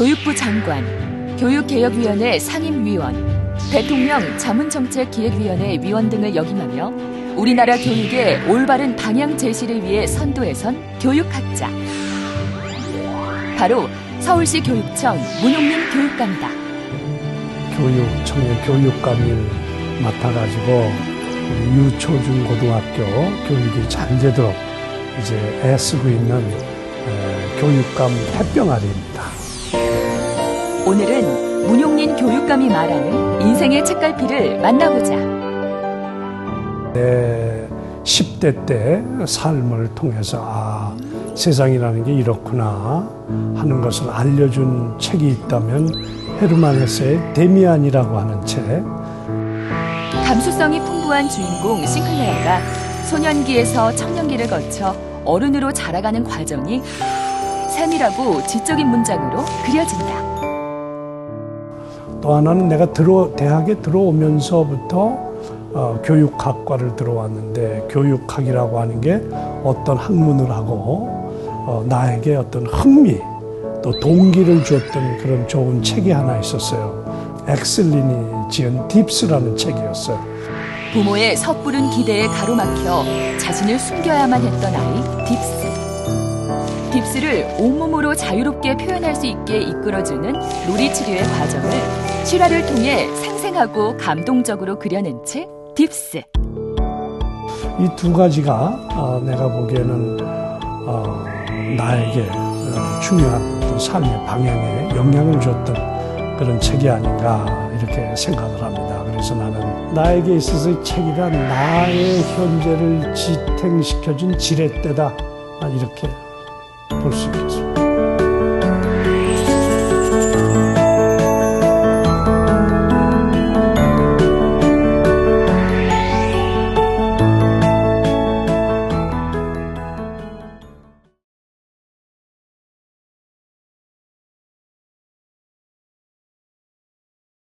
교육부 장관, 교육개혁위원회 상임위원, 대통령 자문정책기획위원회 위원 등을 역임하며 우리나라 교육의 올바른 방향 제시를 위해 선도에 선 교육학자. 바로 서울시 교육청 문용민 교육감이다. 교육청의 교육감을 맡아가지고 우리 유초중 고등학교 교육이 잘 되도록 이제 애쓰고 있는 에, 교육감 햇병아리입니다. 오늘은 문용민 교육감이 말하는 인생의 책갈피를 만나보자. 내 10대 때 삶을 통해서 아 세상이라는 게 이렇구나 하는 것을 알려준 책이 있다면 헤르만 헤세의 데미안이라고 하는 책 감수성이 풍부한 주인공 싱클레어가 소년기에서 청년기를 거쳐 어른으로 자라가는 과정이 세밀하고 지적인 문장으로 그려진다. 또 하나는 내가 들어 대학에 들어오면서부터 어, 교육학과를 들어왔는데 교육학이라고 하는 게 어떤 학문을 하고 어, 나에게 어떤 흥미 또 동기를 주었던 그런 좋은 책이 하나 있었어요. 엑슬린이 지은 딥스라는 책이었어요. 부모의 섣부른 기대에 가로막혀 자신을 숨겨야만 했던 아이 딥스. 딥스를 온몸으로 자유롭게 표현할 수 있게 이끌어주는 놀이 치료의 과정을 실화를 통해 생생하고 감동적으로 그려낸 책 딥스. 이 두 가지가 어, 내가 보기에는 어, 나에게 어, 중요한 삶의 방향에 영향을 줬던 그런 책이 아닌가 이렇게 생각을 합니다. 그래서 나는 나에게 있어서 이 책이란 나의 현재를 지탱시켜준 지렛대다 이렇게 por si mesmo.